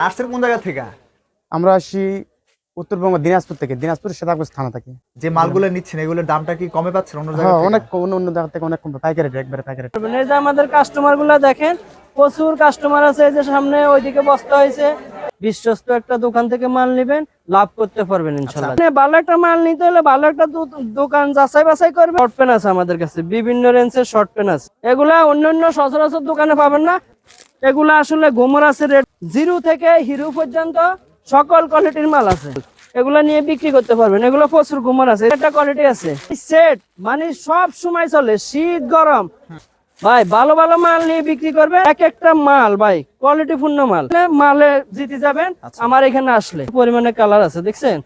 আসছেন কোন জায়গা থেকে? আমরা আসি উত্তরবঙ্গ দিনাজপুর থেকে। দিনাজপুর সেতাবগঞ্জ থানা থেকে। যে মালগুলো নিচ্ছেন এগুলোর দামটা কি কমে পাচ্ছেন অন্য জায়গা হ্যাঁ থেকে? অনেক অন্য অন্য জায়গা থেকে অনেক কম। পাইকারি রেট একবারে পাইকারি এই যে আমাদের কাস্টমারগুলা দেখেন প্রচুর কাস্টমার আছে। এই যে সামনে ওইদিকে বস্তা হয়েছে। বিশ্বস্ত একটা দোকান থেকে মাল নিবেন লাভ করতে পারবেন ইনশাল্লাহ মানে ভালো একটা মাল নিতে হলে ভালো একটা দো- দোকান যাচাই বাছাই করবে শর্ট পেন আছে আমাদের কাছে বিভিন্ন রেঞ্জের শর্ট পেন আছে। এগুলা অন্যান্য সচরাচর দোকানে পাবেন না। এগুলা আসলে গোমর আছে রেট জিরো থেকে হিরো পর্যন্ত সকল কোয়ালিটির মাল আছে। এগুলা নিয়ে বিক্রি করতে পারবেন। এগুলো প্রচুর গোমর আছে। একটা কোয়ালিটি আছে। সেট মানে সব সময় চলে শীত গরম। ভাই ভালো ভালো মাল নিয়ে বিক্রি করবে এক একটা মাল ভাই। কোয়ালিটি পূর্ণ মাল। মালে জিতে যাবেন আমার এখানে আসলে। পরিমাণে কালার আছে দেখছেন?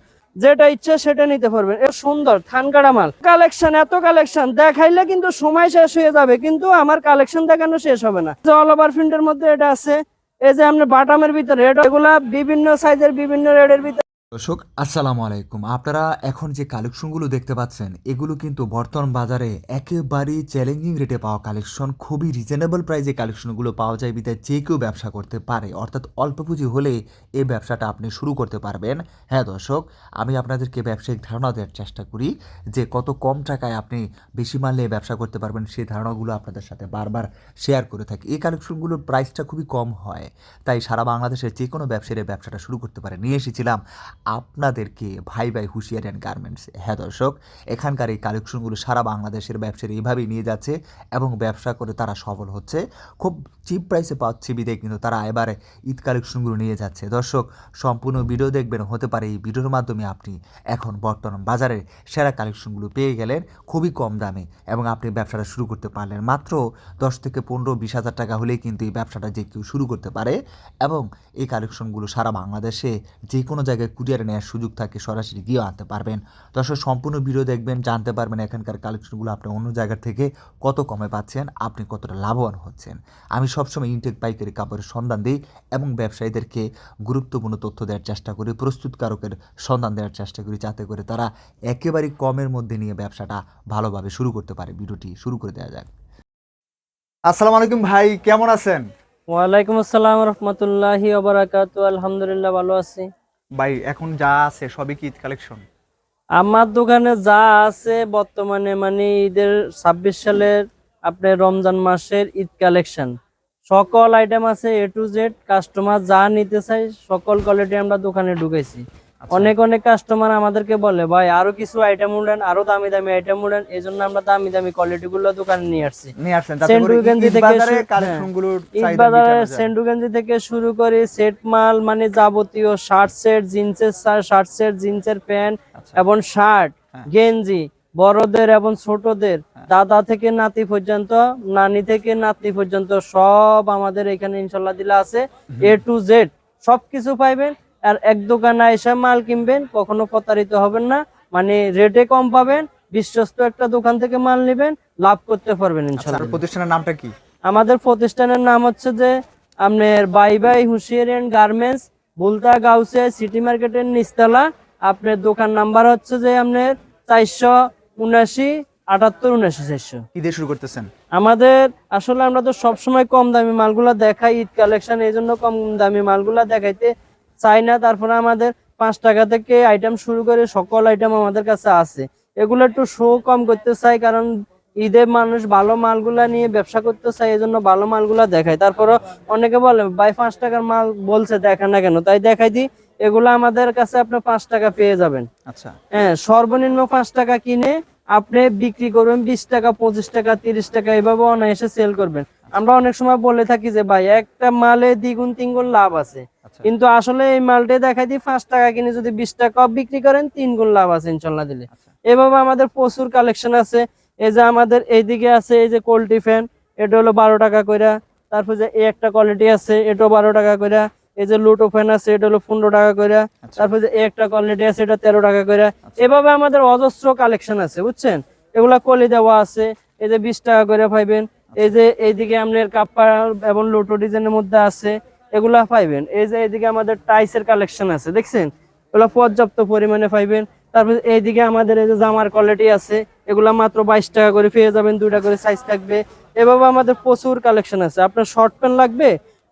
যেটা ইচ্ছা সেটা নিতে পারবেন। এ সুন্দর, থানকাড়া মাল। কালেকশন, এত কালেকশন, দেখাইলে কিন্তু সময় শেষ হয়ে যাবে, কিন্তু আমার কালেকশন দেখানো শেষ হবে না। অল ওভার প্রিন্টের মধ্যে এটা আছে, এই যে আপনার বাটামের ভিতরে এটা এগুলা বিভিন্ন সাইজের বিভিন্ন রেডের ভিতরে দর্শক, আসসালামু আলাইকুম। আপনারা এখন যে কালেকশনগুলো দেখতে পাচ্ছেন, এগুলো কিন্তু বর্তমান বাজারে একেবারেই চ্যালেঞ্জিং রেটে পাওয়া কালেকশন। খুবই রিজনেবল প্রাইসে কালেকশনগুলো পাওয়া যায় বিদায় যে কেউ ব্যবসা করতে পারে। অর্থাৎ অল্প পুঁজি হলে এই ব্যবসাটা আপনি শুরু করতে পারবেন। হ্যাঁ দর্শক, আমি আপনাদেরকে ব্যবসায়িক ধারণা দেওয়ার চেষ্টা করি যে কত কম টাকায় আপনি বেশি মাল নিয়ে ব্যবসা করতে পারবেন, সেই ধারণাগুলো আপনাদের সাথে বারবার শেয়ার করে থাকি। এই কালেকশনগুলোর প্রাইসটা খুবই কম হয়, তাই সারা বাংলাদেশের যে কোনো ব্যবসায়ী এই ব্যবসাটা শুরু করতে পারে। নিয়ে এসেছিলাম আপনাদেরকে ভাই ভাই হুঁশিয়ারি অ্যান্ড গার্মেন্টস হ্যাঁ দর্শক, এখানকার এই কালেকশনগুলো সারা বাংলাদেশের ব্যবসায়ী এইভাবেই নিয়ে যাচ্ছে এবং ব্যবসা করে তারা সফল হচ্ছে। খুব চিপ প্রাইসে পাচ্ছে বিদে কিন্তু তারা এবারে ঈদ কালেকশনগুলো নিয়ে যাচ্ছে। দর্শক, সম্পূর্ণ ভিডিও দেখবেন, হতে পারে এই ভিডিওর মাধ্যমে আপনি এখন বর্তমান বাজারের সেরা কালেকশনগুলো পেয়ে গেলেন খুবই কম দামে এবং আপনি ব্যবসাটা শুরু করতে পারলেন। মাত্র দশ থেকে পনেরো, বিশ হাজার টাকা হলেই কিন্তু এই ব্যবসাটা যে কেউ শুরু করতে পারে এবং এই কালেকশনগুলো সারা বাংলাদেশে যে কোনো জায়গায় কুরিয়ারে নেওয়ার সুযোগ থাকে, সরাসরি গিয়েও আনতে পারবেন। দর্শক, সম্পূর্ণ ভিডিও দেখবেন, জানতে পারবেন এখানকার কালেকশনগুলো আপনি অন্য জায়গা থেকে কত কমে পাচ্ছেন, আপনি কতটা লাভবান হচ্ছেন। আমি সবসময় ইনটেক পাইকারি কাপড়ের সন্ধান দিই এবং ব্যবসায়ীদেরকে গুরুত্বপূর্ণ তথ্য দেওয়ার চেষ্টা করি, প্রস্তুতকারকের সন্ধান দেওয়ার চেষ্টা করি, যাতে করে তারা একেবারে কমের মধ্যে নিয়ে ব্যবসাটা ভালোভাবে শুরু করতে পারে। ভিডিওটি শুরু করে দেওয়া যাক। আসসালামু আলাইকুম ভাই, কেমন আছেন? ওয়ালাইকুম আসসালাম রহমতুল্লাহি আলহামদুলিল্লাহ ভালো আছি। ভাই, এখন যা আছে সবই কি ঈদ কালেকশন আমার দোকানে যা আছে বর্তমানে মানে ঈদের ছাব্বিশ সালের আপনার রমজান মাসের ঈদ কালেকশন সকল আইটেম আছে এ টু জেড কাস্টমার যা নিতে চাই সকল কোয়ালিটি আমরা দোকানে ঢুকেছি অনেক অনেক কাস্টমার আমাদেরকে বলে ভাই আরও কিছু আইটেম উঠেন আরও দামি দামি আইটেম উঠেন। এই জন্য আমরা দামি দামি কোয়ালিটি গুলো দোকানে নিয়ে আসছি। সেন্টু গেঞ্জি থেকে শুরু-। সেন্টু গেঞ্জি থেকে শুরু করে সেট মাল মানে যাবতীয় শার্ট সেট জিন্সের শার্ট সেট জিন্সের প্যান্ট আচ্ছা। এবং শার্ট হ্যাঁ। গেঞ্জি বড়দের এবং ছোটদের দাদা থেকে নাতি পর্যন্ত নানি থেকে নাতি পর্যন্ত সব আমাদের এখানে ইনশাল্লাহ দিলা আছে এ টু জেড সবকিছু পাইবেন। আর এক দোকানে এসে মাল কিনবেন কখনো প্রতারিত হবেন না। মানে রেটে কম পাবেন বিশ্বস্ত একটা দোকান থেকে মাল নেবেন লাভ করতে পারবেন আচ্ছা, প্রতিষ্ঠানের নামটা কি? আমাদের প্রতিষ্ঠানের নাম হচ্ছে যে আপনার বাই বাই হুশিয়ার এন্ড গার্মেন্টস বুলতা গাউসে সিটি মার্কেটের নিচতলা। আপনার দোকান নাম্বার হচ্ছে যে আপনার চারশো উনাশি আটাত্তর উনাশি চারশো। দিয়ে শুরু করতেছেন? আমাদের আসলে আমরা তো সবসময় কম দামি মালগুলা দেখাই ঈদ কালেকশন এই জন্য কম দামি মালগুলা দেখাইতে চাই না তারপরে আমাদের পাঁচ টাকা থেকে আইটেম শুরু করে সকল আইটেম আমাদের কাছে আছে। এগুলো একটু শো কম করতে চাই কারণ ঈদে মানুষ ভালো মালগুলা নিয়ে ব্যবসা করতে চায় এই জন্য ভালো মালগুলা দেখায়। তারপরে অনেকে বলে ভাই পাঁচ টাকার মাল বলছে দেখা না কেন? তাই দেখাই দিই এগুলো আমাদের কাছে আপনি পাঁচ টাকা পেয়ে যাবেন। আচ্ছা। হ্যাঁ সর্বনিম্ন পাঁচ টাকা কিনে আপনি বিক্রি করবেন বিশ টাকা পঁচিশ টাকা তিরিশ টাকা এভাবে অনায়াসে সেল করবেন। আমরা অনেক সময় বলে থাকি যে ভাই একটা মালে দ্বিগুণ তিনগুণ লাভ আছে। কিন্তু আসলে এই মালটা দেখাই দিই পাঁচ টাকা কিনে যদি বিশ টাকা বিক্রি করেন তিন গুণ লাভ আছে ইনশাল্লাহ দিলে। আচ্ছা। এভাবে আমাদের প্রচুর কালেকশন আছে। এই যে আমাদের এইদিকে আছে এই যে কোয়ালিটি ফ্যান এটা হলো বারো টাকা কইরা। তারপর যে এই একটা কোয়ালিটি আছে এটাও বারো টাকা কইরা। এই যে লুটো ফ্যান আছে এটা হলো পনেরো টাকা কইরা। আচ্ছা। তারপর যে একটা কোয়ালিটি আছে এটা তেরো টাকা কইরা। এভাবে আমাদের অজস্র কালেকশন আছে বুঝছেন? এগুলা কলি দেওয়া আছে এই যে বিশ টাকা করে পাইবেন। এই যে এইদিকে আপনার কাপ্পা এবং লুটো ডিজাইনের মধ্যে আছে। এগুলা পাইবেন। এই যে এইদিকে আমাদের টাইসের কালেকশন আছে দেখছেন? এগুলা পর্যাপ্ত পরিমাণে পাইবেন। তারপর এইদিকে আমাদের এই যে জামার কোয়ালিটি আছে এগুলা মাত্র বাইশ টাকা করে পেয়ে যাবেন দুইটা করে সাইজ থাকবে। এভাবে আমাদের প্রচুর কালেকশন আছে। আপনার শর্ট প্যান্ট লাগবে?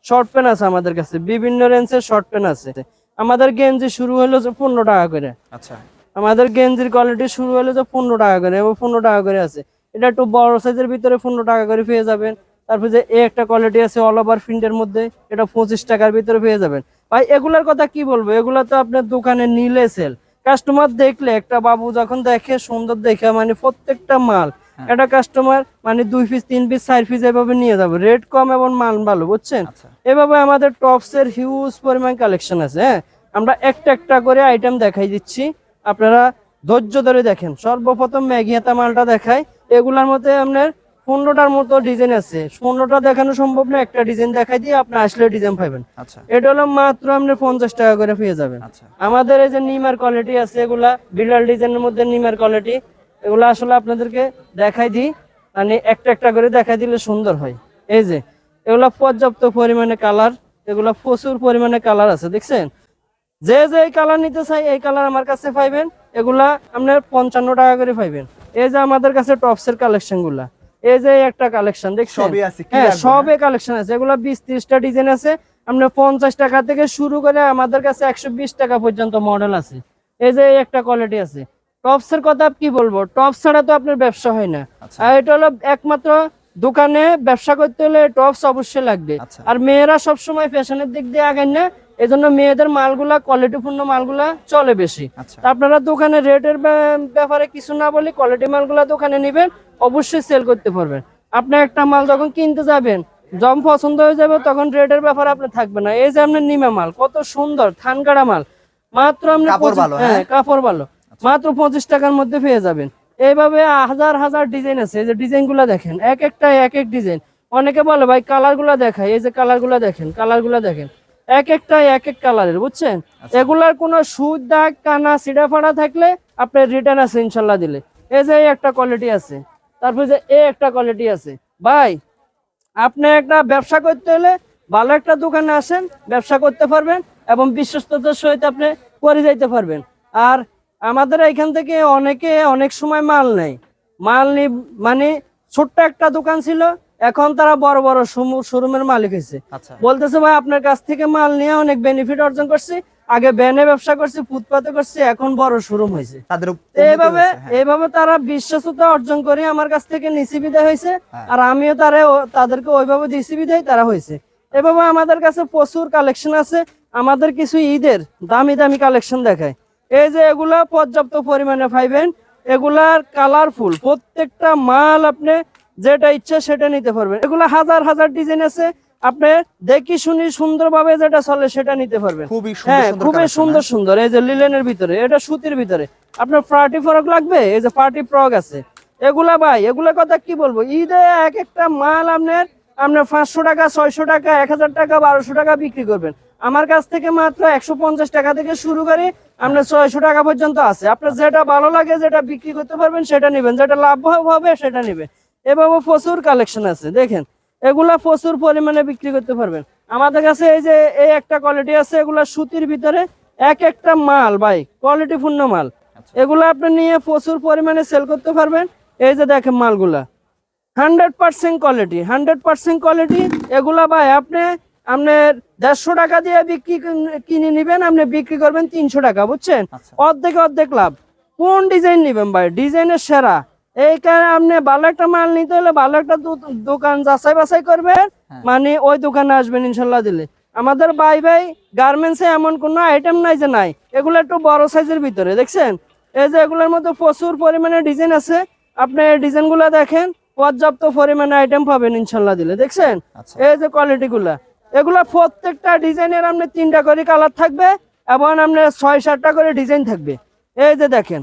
শর্ট প্যান্ট আছে আমাদের কাছে। বিভিন্ন রেঞ্জের শর্ট প্যান্ট আছে। আমাদের গেঞ্জি শুরু হলো যে পনেরো টাকা করে। আচ্ছা। আমাদের গেঞ্জির কোয়ালিটি শুরু হলো যে পনেরো টাকা করে। এবং পনেরো টাকা করে আছে। এটা একটু বড় সাইজের ভিতরে পনেরো টাকা করে পেয়ে যাবেন। তারপর যে এ একটা কোয়ালিটি আছে অল ওভার প্রিন্টের মধ্যে এটা পঁচিশ টাকার ভিতরে পেয়ে যাবেন। ভাই এগুলার কথা কি বলব? এগুলা তো আপনার দোকানে নিলে সেল কাস্টমার দেখলে একটা বাবু যখন দেখে সুন্দর দেখে মানে প্রত্যেকটা মাল হ্যাঁ। একটা কাস্টমার মানে দুই পিস তিন পিস চার পিস এভাবে নিয়ে যাবে। রেট কম এবং মাল ভালো বুঝছেন? আচ্ছা। এভাবে আমাদের টপস এর হিউজ পরিমাণ কালেকশন আছে হ্যাঁ? আমরা একটা একটা করে আইটেম দেখাই দিচ্ছি। আপনারা ধৈর্য ধরে দেখেন। সর্বপ্রথম ম্যাগি হাতা মালটা দেখায় এগুলার মধ্যে আপনার পনেরোটার মতো ডিজাইন আছে। পনেরোটা দেখানো সম্ভব না একটা ডিজাইন দেখাই দিয়ে আপনি আসলে ডিজাইন পাবেন আচ্ছা। এটা হলো মাত্র আপনি পঞ্চাশ টাকা করে পেয়ে যাবেন। আচ্ছা। আমাদের এই যে নিমার কোয়ালিটি আছে এগুলা বিড়াল ডিজাইনের মধ্যে নিমার কোয়ালিটি এগুলো আসলে আপনাদেরকে দেখাই দিই। মানে একটা একটা করে দেখাই দিলে সুন্দর হয়। এই যে এগুলা পর্যাপ্ত পরিমাণে কালার এগুলা প্রচুর পরিমাণে কালার আছে দেখছেন? যে যে এই কালার নিতে চাই এই কালার আমার কাছে পাইবেন। এগুলা আপনার পঞ্চান্ন টাকা করে পাইবেন। এই যে আমাদের কাছে টপসের কালেকশনগুলা। এই যে একটা কালেকশন দেখছেন? সবই আছে হ্যাঁ সবে কালেকশন আছে। এগুলো বিশ ত্রিশটা ডিজাইন আছে। আপনার পঞ্চাশ টাকা থেকে শুরু করে আমাদের কাছে একশো বিশ টাকা পর্যন্ত মডেল আছে। এই যে একটা কোয়ালিটি আছে। টপস এর কথা কি বলব? টপস ছাড়া তো আপনার ব্যবসা হয় না। আচ্ছা। আর এটা হলো একমাত্র দোকানে ব্যবসা করতে হলে টপস অবশ্যই লাগবে। আচ্ছা। আর মেয়েরা সবসময় ফ্যাশনের দিক দিয়ে আগায় না এজন্য মেয়েদের মালগুলা কোয়ালিটিপূর্ণ মালগুলা চলে বেশি। আচ্ছা। আপনারা দোকানে রেটের ব্যাপারে কিছু না বলে কোয়ালিটি মালগুলা দোকানে নেবেন অবশ্যই সেল করতে পারবেন। আপনি একটা মাল যখন কিনতে যাবেন যখন পছন্দ হয়ে যাবে তখন রেটের ব্যাপারে আপনি থাকবে না। এই যে আপনার নিমা মাল কত সুন্দর থানকাড়া মাল। মাত্র আপনি কাপড় ভালো, হ্যাঁ হ্যাঁ? কাপড় ভালো। মাত্র পঁচিশ টাকার মধ্যে পেয়ে যাবেন। এইভাবে হাজার হাজার ডিজাইন আছে। এই যে ডিজাইনগুলা দেখেন এক একটা এক এক ডিজাইন অনেকে বলে ভাই কালারগুলা দেখায় এই যে কালারগুলা দেখেন কালারগুলা দেখেন। এক একটা এক এক কালারের বুঝছেন? আচ্ছা। এগুলার কোনো সুদ দাগ কানা সিডা ফাড়া থাকলে আপনার রিটার্ন আছে ইনশাল্লাহ দিলে। এই যে একটা কোয়ালিটি আছে। তারপর যে এ একটা কোয়ালিটি আছে। ভাই আপনি একটা ব্যবসা করতে হলে ভালো একটা দোকানে আসেন ব্যবসা করতে পারবেন এবং বিশ্বস্ততার সহিত আপনি করে যাইতে পারবেন। আর আমাদের এখান থেকে অনেকে অনেক সময় মাল নেয়। মাল নি মানে ছোট্ট একটা দোকান ছিল এখন তারা বড় বড় শোরুমের মালিক হয়েছে। আচ্ছা। বলতেছে ভাই আপনার কাছ থেকে মাল নিয়ে অনেক বেনিফিট অর্জন করছি। আগে ব্যানে ব্যবসা করছি ফুটপাতে করছি এখন বড় শোরুম হয়েছে। এইভাবে হ্যাঁ। এইভাবে তারা বিশ্বাসতা অর্জন করে আমার কাছ থেকে নিচি বিদায় হয়েছে। হ্যাঁ। আর আমিও তারা তাদেরকে ওইভাবে দিছি বিদায় তারা হয়েছে। এভাবে আমাদের কাছে প্রচুর কালেকশন আছে। আমাদের কিছু ঈদের দামি দামি কালেকশন দেখায়। এই যে এগুলা পর্যাপ্ত পরিমাণে পাইবেন এগুলার কালারফুল প্রত্যেকটা মাল আপনি যেটা ইচ্ছা সেটা নিতে পারবেন। এগুলা হাজার হাজার ডিজাইন আছে আপনি দেখি শুনি সুন্দরভাবে যেটা চলে সেটা নিতে পারবেন। হ্যাঁ সুন্দর খুবই সুন্দর হ্যাঁ? সুন্দর এই যে লিলেনের ভিতরে এটা সুতির ভিতরে। আপনার পার্টি ফ্রক লাগবে এই যে পার্টি ফ্রক আছে। এগুলা ভাই এগুলা কথা কি বলব? ঈদে এক একটা মাল আপনার আপনার পাঁচশো টাকা ছয়শো টাকা এক হাজার টাকা বারোশো টাকা বিক্রি করবেন। আমার কাছ থেকে মাত্র একশো পঞ্চাশ টাকা থেকে শুরু করে আপনার ছয়শো টাকা পর্যন্ত আছে। আপনার যেটা ভালো লাগে যেটা বিক্রি করতে পারবেন সেটা নেবেন। যেটা লাভ হবে সেটা নেবেন। এভাবে প্রচুর কালেকশন আছে দেখেন। এগুলা প্রচুর পরিমাণে বিক্রি করতে পারবেন। আমাদের কাছে এই যে এই একটা কোয়ালিটি আছে এগুলা সুতির ভিতরে এক একটা মাল ভাই কোয়ালিটিপূর্ণ মাল। আচ্ছা। এগুলা আপনি নিয়ে প্রচুর পরিমাণে সেল করতে পারবেন। এই যে দেখেন মালগুলা। Hundred percent quality hundred percent quality এগুলা ভাই আপনি আপনার দেড়শো টাকা দিয়ে বিক্রি কিনে নিবেন আপনি বিক্রি করবেন তিনশো টাকা বুঝছেন? আচ্ছা। অর্ধেক অর্ধেক লাভ। কোন ডিজাইন নিবেন ভাই? ডিজাইনের সেরা। এই কারণে আপনি ভালো একটা মাল নিতে হলে ভালো একটা দোকান যাচাই বাছাই করবেন। হ্যাঁ। মানে ওই দোকানে আসবেন ইনশাল্লাহ দিলে। আমাদের বাই ভাই গার্মেন্টসে এমন কোনো আইটেম নাই যে নাই। এগুলো একটু বড় সাইজের ভিতরে দেখছেন? এই যে এগুলোর মধ্যে প্রচুর পরিমাণে ডিজাইন আছে। আপনি এই ডিজাইনগুলো দেখেন পর্যাপ্ত পরিমাণে আইটেম পাবেন ইনশাল্লাহ দিলে দেখছেন? আচ্ছা। এই যে কোয়ালিটি গুলা। এগুলা প্রত্যেকটা ডিজাইনের আপনি তিনটা করে কালার থাকবে এবং আপনার ছয় সাতটা করে ডিজাইন থাকবে। এই যে দেখেন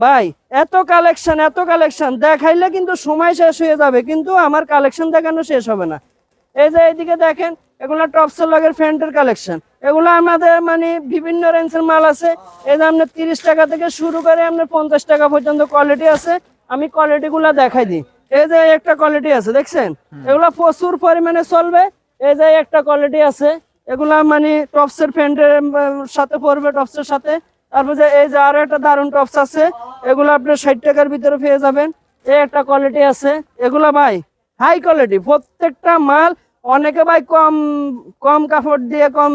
ভাই এত কালেকশন এত কালেকশন। দেখাইলে কিন্তু সময় শেষ হয়ে যাবে কিন্তু আমার কালেকশন দেখানো শেষ হবে না। এই যে এইদিকে দেখেন এগুলা টপসের লগের ফ্যান্টের কালেকশন। এগুলো আমাদের মানে বিভিন্ন রেঞ্জের মাল আছে। এই যে আপনার তিরিশ টাকা থেকে শুরু করে আপনার পঞ্চাশ টাকা পর্যন্ত কোয়ালিটি আছে। আমি কোয়ালিটি গুলা দেখাই দিই। এই যে একটা কোয়ালিটি আছে দেখছেন? এগুলা প্রচুর পরিমাণে চলবে। এই যে একটা কোয়ালিটি আছে, এগুলা মানে টপসের প্যান্টের সাথে পরবে টপসের সাথে। তারপর যে এই যে আরও একটা দারুণ টপস আছে, এগুলো আপনি ষাট টাকার ভিতরে পেয়ে যাবেন। এই একটা কোয়ালিটি আছে। এগুলা ভাই হাই কোয়ালিটি প্রত্যেকটা মাল, অনেকে ভাই কম কম কাপড় দিয়ে, কম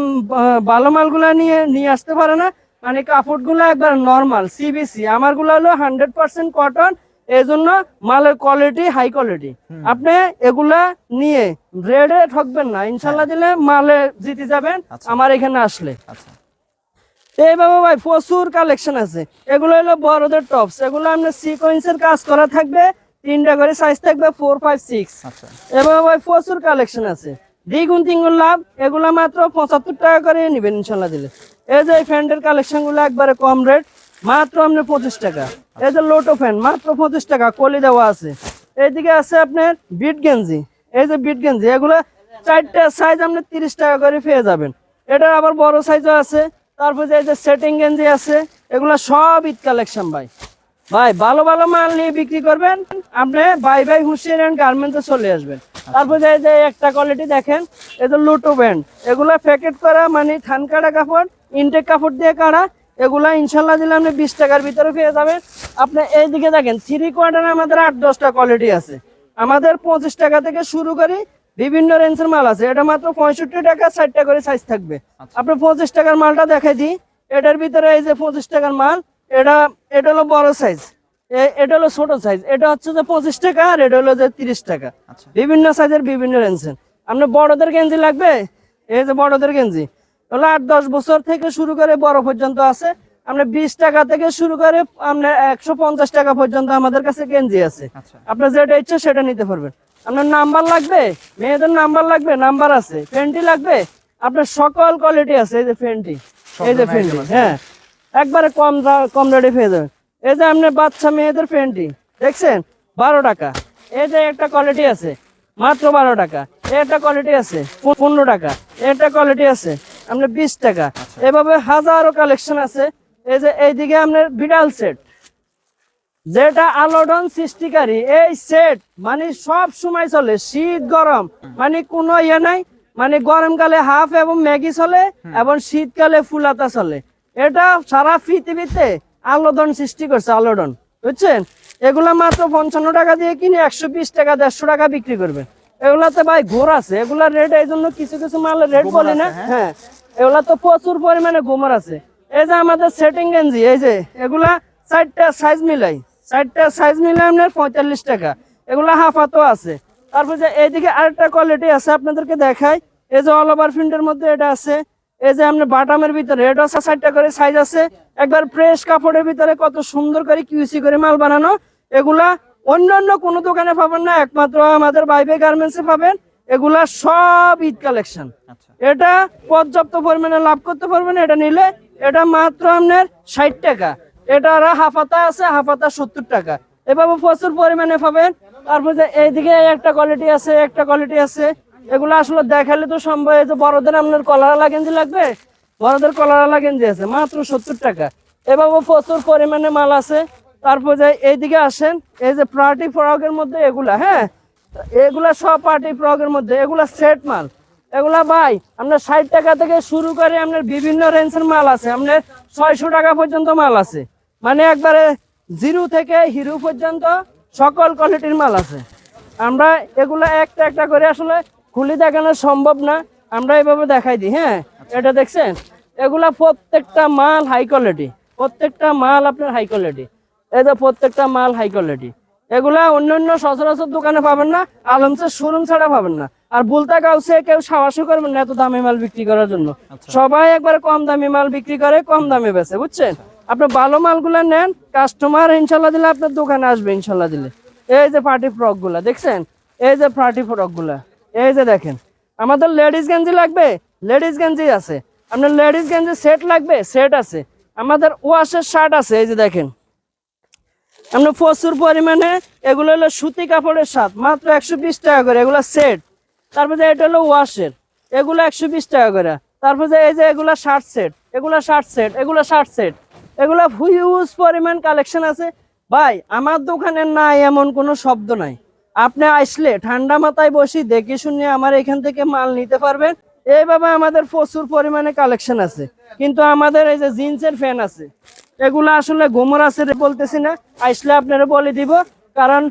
ভালো মালগুলা নিয়ে নিয়ে আসতে পারে না। মানে কাপড়গুলো একবার নর্মাল সিবিসি আমারগুলো হলো হান্ড্রেড পার্সেন্ট কটন এই জন্য মালের কোয়ালিটি হাই কোয়ালিটি আপনি এগুলা নিয়ে রেডে ঠকবেন না। ইনশাল্লাহ দিলে মালে জিতে যাবেন আচ্ছা। আমার এখানে আসলে। আচ্ছা। এই বাবা ভাই প্রচুর কালেকশন আছে। এগুলো হলো বড়দের টপস এগুলো আপনার সিকোয়েন্সের কাজ করা থাকবে। তিনটা করে সাইজ থাকবে ফোর ফাইভ সিক্স আচ্ছা। এবার ভাই প্রচুর কালেকশন আছে। দ্বিগুণ তিনগুণ লাভ। এগুলো মাত্র পঁচাত্তর টাকা করে নেবেন ইনশাল্লাহ দিলে। এই যে ফ্যান্ডের কালেকশনগুলো একবারে কম রেট মাত্র আপনার পঁচিশ টাকা। এই যে লোটো ফ্যান মাত্র পঁচিশ টাকা কলি দেওয়া আছে। এইদিকে আছে আপনার বিট গেঞ্জি। এই যে বিট গেঞ্জি এগুলো চারটা সাইজ আপনি তিরিশ টাকা করে পেয়ে যাবেন। এটার আবার বড় সাইজও আছে। তারপর যে এই যে সেটিং গেঞ্জি আছে এগুলো সব ঈদ কালেকশন ভাই। ভাই ভালো ভালো মাল নিয়ে বিক্রি করবেন আপনি বাই বাই হুশিয়ার গার্মেন্টে চলে আসবেন। তারপর যে এই যে একটা কোয়ালিটি দেখেন এই যে লুটো ব্যান্ড এগুলা প্যাকেট করা মানে থান কাটা কাপড় ইনটেক কাপড় দিয়ে কাটা এগুলা ইনশাল্লাহ দিলে আপনি বিশ টাকার ভিতরে পেয়ে যাবেন। আপনি এইদিকে দেখেন থ্রি কোয়ার্টার আমাদের আট দশটা কোয়ালিটি আছে। আমাদের পঁচিশ টাকা থেকে শুরু করি বিভিন্ন রেঞ্জের মাল আছে। এটা মাত্র পঁয়ষট্টি টাকা ষাটটা করে সাইজ থাকবে। আপনি পঁচিশ টাকার মালটা দেখাই দিই। এটার ভিতরে এই যে পঁচিশ টাকার মাল এটা এটা হলো বড় সাইজ এটা হলো ছোট সাইজ এটা হচ্ছে যে পঁচিশ টাকা আর এটা হলো যে তিরিশ টাকা। আচ্ছা। বিভিন্ন সাইজের বিভিন্ন রেঞ্জের আপনার বড়দের গেঞ্জি লাগবে? এই যে বড়দের গেঞ্জি। হলো আট দশ বছর থেকে শুরু করে বড় পর্যন্ত আছে। আপনার বিশ টাকা থেকে শুরু করে আপনার একশো পঞ্চাশ টাকা পর্যন্ত আমাদের কাছে গেঞ্জি আছে। আচ্ছা। আপনার যেটা ইচ্ছে সেটা নিতে পারবেন। আপনার নাম্বার লাগবে? মেয়েদের নাম্বার লাগবে? নাম্বার আছে। ফেন্টি লাগবে? আপনার সকল কোয়ালিটি আছে। এই যে ফেন্টি এই যে ফেন্টি হ্যাঁ। একবারে কম কম রেটে পেয়ে যাবেন। এই যে আপনার বাচ্চা মেয়েদের ফেন্টি দেখছেন? বারো টাকা। এই যে একটা কোয়ালিটি আছে। মাত্র বারো টাকা। একটা কোয়ালিটি আছে। পনেরো টাকা। একটা কোয়ালিটি আছে। আপনার বিশ টাকা। এভাবে হাজারো কালেকশন আছে। এই যে এইদিকে আপনার বিড়াল সেট যেটা আলোড়ন সৃষ্টিকারী এই সেট মানে সব সময় চলে শীত গরম। মানে কোনো ইয়ে নাই। মানে গরমকালে হাফ এবং ম্যাগি চলে এবং শীতকালে ফুলাতা চলে। এটা সারা পৃথিবীতে আলোড়ন সৃষ্টি করছে আলোড়ন। বুঝছেন? এগুলা মাত্র পঞ্চান্ন টাকা দিয়ে কিনে একশো বিশ টাকা দেড়শো টাকা বিক্রি করবে এগুলাতে ভাই ঘোর আছে। এগুলার রেট এই জন্য কিছু কিছু মালের রেট বলি না। হ্যাঁ। এগুলা তো প্রচুর পরিমাণে গোমর আছে। এই যে আমাদের সেটিং গেঞ্জি, এই যে এগুলা চারটা সাইজ মিলাই। চারটা সাইজ মিলাই আপনার পঁয়তাল্লিশ টাকা। এগুলা হাফাতো আছে। তারপর যে এইদিকে আরেকটা কোয়ালিটি আছে, আপনাদেরকে দেখাই। এই যে অল ওভার প্রিন্টের মধ্যে এটা আছে। এই যে আপনার বাটামের ভিতরে, এটা আছে চারটা করে সাইজ আছে। একবার ফ্রেশ কাপড়ের ভিতরে কত সুন্দর করে কিউসি করে মাল বানানো। এগুলা অন্যান্য কোনো দোকানে পাবেন না, একমাত্র আমাদের বাইবে গার্মেন্টসে পাবেন। এগুলা সব ঈদ কালেকশন আচ্ছা। এটা পর্যাপ্ত পরিমাণে লাভ করতে পারবেন এটা নিলে এটা মাত্র আপনার ষাট টাকা। এটা আর হাফাতা আছে হাফাতা সত্তর টাকা। এভাবে প্রচুর পরিমাণে পাবেন। তারপর এইদিকে একটা কোয়ালিটি আছে একটা কোয়ালিটি আছে। এগুলো আসলে দেখালে তো সম্ভব এই যে বড়দের আপনার কলারা গেঞ্জি লাগবে? বড়দের কলারা গেঞ্জি আছে মাত্র সত্তর টাকা। এভাবে প্রচুর পরিমাণে মাল আছে। তারপর যে এইদিকে আসেন এই যে পার্টি ফ্রকের মধ্যে এগুলা হ্যাঁ? এগুলা সব পার্টি ফ্রকের মধ্যে, এগুলা সেট মাল। এগুলা ভাই আপনার ষাট টাকা থেকে শুরু করে আপনার বিভিন্ন রেঞ্জের মাল আছে, আপনার ছয়শো টাকা পর্যন্ত মাল আছে। মানে একবারে জিরো থেকে হিরো পর্যন্ত সকল কোয়ালিটির মাল আছে। আমরা এগুলা একটা একটা করে আসলে খুলি দেখানো সম্ভব না, আমরা এভাবে দেখাই দিই হ্যাঁ? এটা দেখছেন? এগুলা প্রত্যেকটা মাল হাই কোয়ালিটি প্রত্যেকটা মাল আপনার হাই কোয়ালিটি এই যে প্রত্যেকটা মাল হাই কোয়ালিটি এগুলা অন্যান্য সচরাচর দোকানে পাবেন না আলমসের শোরুম ছাড়া পাবেন না। আর বুলতা কাউসে কেউ সাহসও করবেন না এত দামি মাল বিক্রি করার জন্য। সবাই একবারে কম দামি মাল বিক্রি করে কম দামে বেচে বুঝছেন? আপনি ভালো মালগুলা নেন কাস্টমার ইনশাল্লাহ দিলে আপনার দোকানে আসবে ইনশাল্লাহ দিলে। এই যে পার্টি ফ্রকগুলা দেখছেন? এই যে পার্টি ফ্রকগুলা এই যে দেখেন। আমাদের লেডিস গেঞ্জি লাগবে? লেডিস গেঞ্জি আছে। আপনার লেডিস গেঞ্জি সেট লাগবে? সেট আছে। আমাদের ওয়াশের শার্ট আছে এই যে দেখেন। আমরা প্রচুর পরিমাণে এগুলো হলো সুতি কাপড়ের সাথ মাত্র একশো বিশ টাকা করে, এগুলো সেট তারপরে এটা হলো ওয়াশের এগুলো একশো বিশ টাকা করে। তারপর যে এই যে এগুলো শার্ট সেট এগুলো শার্ট সেট এগুলো শার্ট সেট এগুলো হিউজ পরিমাণ কালেকশন আছে। ভাই, আমার দোকানে নাই এমন কোনো শব্দ নাই। আপনি আসলে ঠান্ডা মাথায় বসি দেখে শুনে আমার এখান থেকে মাল নিতে পারবেন। এইভাবে আমাদের প্রচুর পরিমাণে কালেকশন আছে। কিন্তু আমাদের এই যে জিন্সের ফ্যান আছে, এগুলো আসলে গোমর আছে বলতেছি না, আসলে আপনারা বলে দিব, কারণ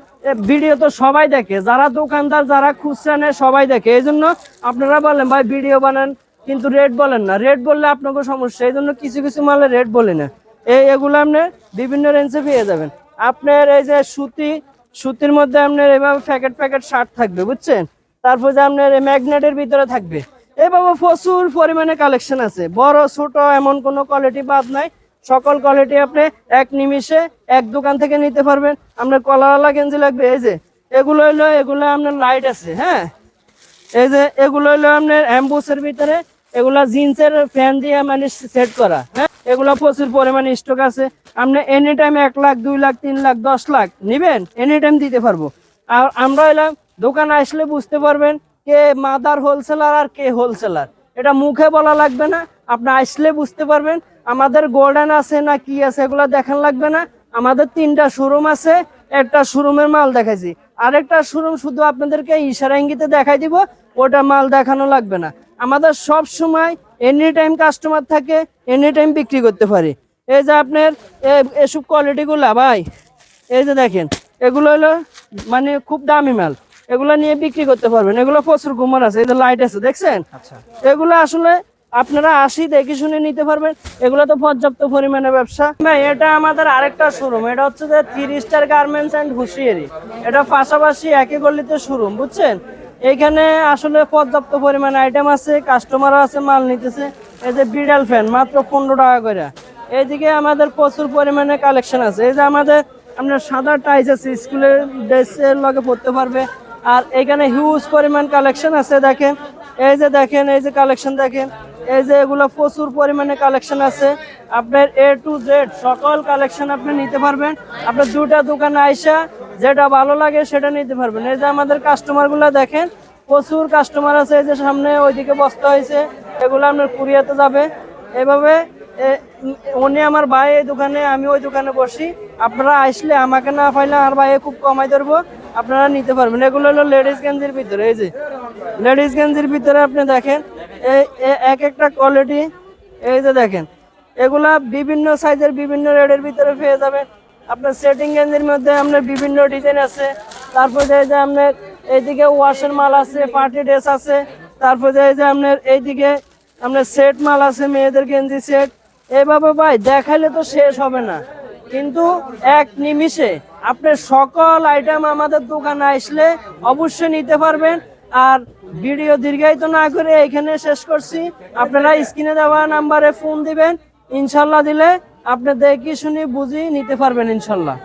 ভিডিও তো সবাই দেখে, যারা দোকানদার, যারা খুচরা নেয় সবাই দেখে। এই জন্য আপনারা বলেন, ভাই ভিডিও বানান। কিন্তু রেট বলেন না। রেট বললে আপনাকে সমস্যা, এই জন্য কিছু কিছু মালে রেট বলি না। এই, এগুলো আপনি বিভিন্ন রেঞ্জে পেয়ে যাবেন। আপনার এই যে সুতি, সুতির মধ্যে আপনার এভাবে প্যাকেট প্যাকেট শার্ট থাকবে, বুঝছেন? তারপর যে আপনার ম্যাগনেটের ভিতরে থাকবে এভাবে প্রচুর পরিমাণে কালেকশন আছে। বড়, ছোট, এমন কোনো কোয়ালিটি বাদ নাই। সকল কোয়ালিটি আপনি এক নিমিষে এক দোকান থেকে নিতে পারবেন। আপনার কলারওয়ালা গেঞ্জি লাগবে, এই যে, এগুলো হইল এগুলো আপনার লাইট আছে হ্যাঁ? এই যে, এগুলো হইল আপনার অ্যাম্বুসের ভিতরে, এগুলা জিন্সের ফ্যান দিয়ে মানে সেট করা হ্যাঁ? এগুলো প্রচুর পরিমাণে স্টক আছে। আপনি এনি টাইম এক লাখ, দুই লাখ, তিন লাখ, দশ লাখ নিবেন এনি টাইম দিতে পারব। আর আমরা এলাম, দোকানে আসলে বুঝতে পারবেন কে মাদার হোলসেলার আর কে হোলসেলার? এটা মুখে বলা লাগবে না, আপনি আসলে বুঝতে পারবেন, আমাদের গোল্ডেন আছে না কি আছে এগুলো দেখান লাগবে না, আমাদের তিনটা শোরুম আছে, একটা শোরুমের মাল দেখাইছি। আরেকটা শোরুম শুধু আপনাদেরকে ইশারা ইঙ্গিতে দেখাই দিব, ওটা মাল দেখানো লাগবে না। আমাদের সব সময় এনি টাইম কাস্টমার থাকে এনি টাইম বিক্রি করতে পারি। এই যে আপনার এসব কোয়ালিটিগুলা ভাই, এই যে দেখেন, এগুলো হলো মানে খুব দামি মাল। এগুলো নিয়ে বিক্রি করতে পারবেন। এগুলো প্রচুর গুমর আছে এই যে লাইট আছে দেখছেন? আচ্ছা। এগুলো আসলে আপনারা আসি দেখে শুনে নিতে পারবেন। এগুলো তো পর্যাপ্ত পরিমাণে ব্যবসা। না এটা আমাদের আরেকটা শোরুম এটা হচ্ছে যে থ্রি স্টার গার্মেন্টস অ্যান্ড হুশিয়ারি। এটা পাশাপাশি একই গলিতে শোরুম বুঝছেন? এখানে আসলে পর্যাপ্ত পরিমাণে আইটেম আছে কাস্টমারও আছে মাল নিতেছে। এই যে বিড়াল ফ্যান মাত্র পনেরো টাকা করে। এইদিকে আমাদের প্রচুর পরিমাণে কালেকশন আছে। এই যে আমাদের আপনার সাদা টাইস আছে স্কুলের ড্রেসের লগে পড়তে পারবে। আর এখানে হিউজ পরিমাণ কালেকশন আছে, দেখেন। এই যে দেখেন, এই যে কালেকশন দেখেন। এই যে এগুলো প্রচুর পরিমাণে কালেকশন আছে। আপনার এ টু জেড সকল কালেকশন আপনি নিতে পারবেন। আপনার দুটা দোকানে আইসা যেটা ভালো লাগে সেটা নিতে পারবেন। এই যে আমাদের কাস্টমারগুলো দেখেন, প্রচুর কাস্টমার আছে। এই যে সামনে ওইদিকে বস্তা হয়েছে, এগুলো আপনার কুরিয়াতে যাবে। এভাবে উনি আমার ভাই এই দোকানে, আমি ওই দোকানে বসি। আপনারা আসলে আমাকে না পাইলে আর ভাই খুব কমাই ধরবো। আপনারা নিতে পারবেন। এগুলো হলো লেডিস গেঞ্জির ভিতরে, এই যে। লেডিস গেঞ্জির ভিতরে আপনি দেখেন এই এক একটা কোয়ালিটি এই যে দেখেন। এগুলা বিভিন্ন সাইজের বিভিন্ন রেডের ভিতরে পেয়ে যাবেন। আপনার সেটিং গেঞ্জির মধ্যে আপনার বিভিন্ন ডিজাইন আছে। তারপর এই যে আপনার এইদিকে ওয়াশের মাল আছে পার্টি ড্রেস আছে। তারপর এই যে আপনার এইদিকে আপনার সেট মাল আছে, মেয়েদের গেঞ্জি সেট এভাবে ভাই, দেখাইলে তো শেষ হবে না। কিন্তু এক নিমিষে আপনি সকল আইটেম আমাদের দোকানে আসলে অবশ্যই নিতে পারবেন। আর ভিডিও দীর্ঘায়িত না করে এখানে শেষ করছি। আপনারা স্ক্রিনে দেওয়া নাম্বারে ফোন দিবেন। ইনশাল্লাহ দিলে আপনি দেখি শুনি বুঝি নিতে পারবেন ইনশাল্লাহ।